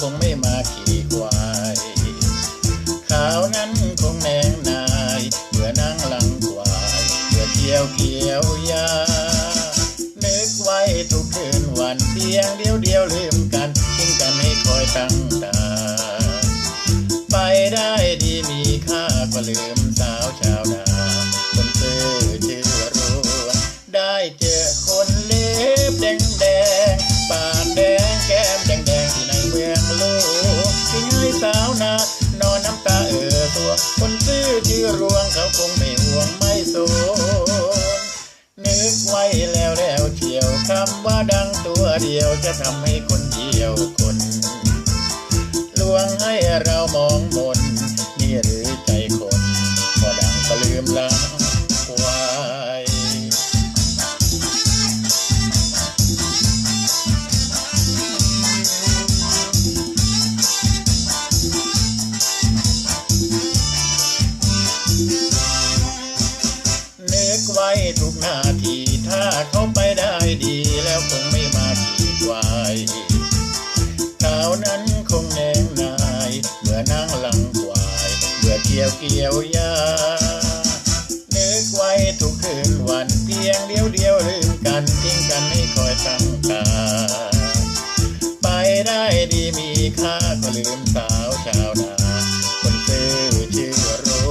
คงไม่มาขี่ควายข่าวนั้นคงแนง ตั้งตา ไปได้ดีมีค่ากว่าลืมสาวชาวนาคนซื่อชื่อรู้ได้เจอคนเล็บแดงแดงปากแดงแก้มแดงแดงที่ในเมืองลูกที่ให้สาวนานอนน้ำตาเอ่อตัว คนซื่อชื่อรวงเขาคงไม่ห่วงไม่สนนึกไว้แล้วแล้วเชียวคำว่าดังตัวเดียวจะทำให้คนดี เรามองมนนี่หรือใจคนพอดังก็ลืมลังควายนึกไว้ทุกนาทีถ้าเขา ลังควายเมื่อเกี่ยวเกี่ยวยานึกไว้ทุกคืนวันเพียงเดียวเดียวลืมกันทิ้งกันให้คอยตั้งตา ไปได้ดีมีค่าก็ลืมสาวชาวนาคนซื่อชื่อรู้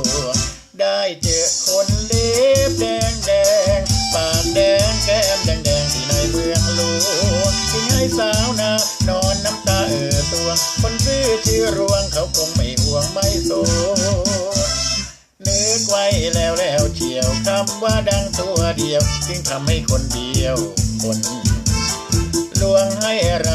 ได้เจอคนเล็บแดงแดงปากแดงแก้มแดงแดงที่ในเมืองหลวงที่ให้สาวนานอนน้ำตา ไม่ห่วงไม่โซนึกไว้แล้วแล้วเชียวคำว่าดังตัวเดียวจึงทำให้คนเดียวคนลวงให้เรา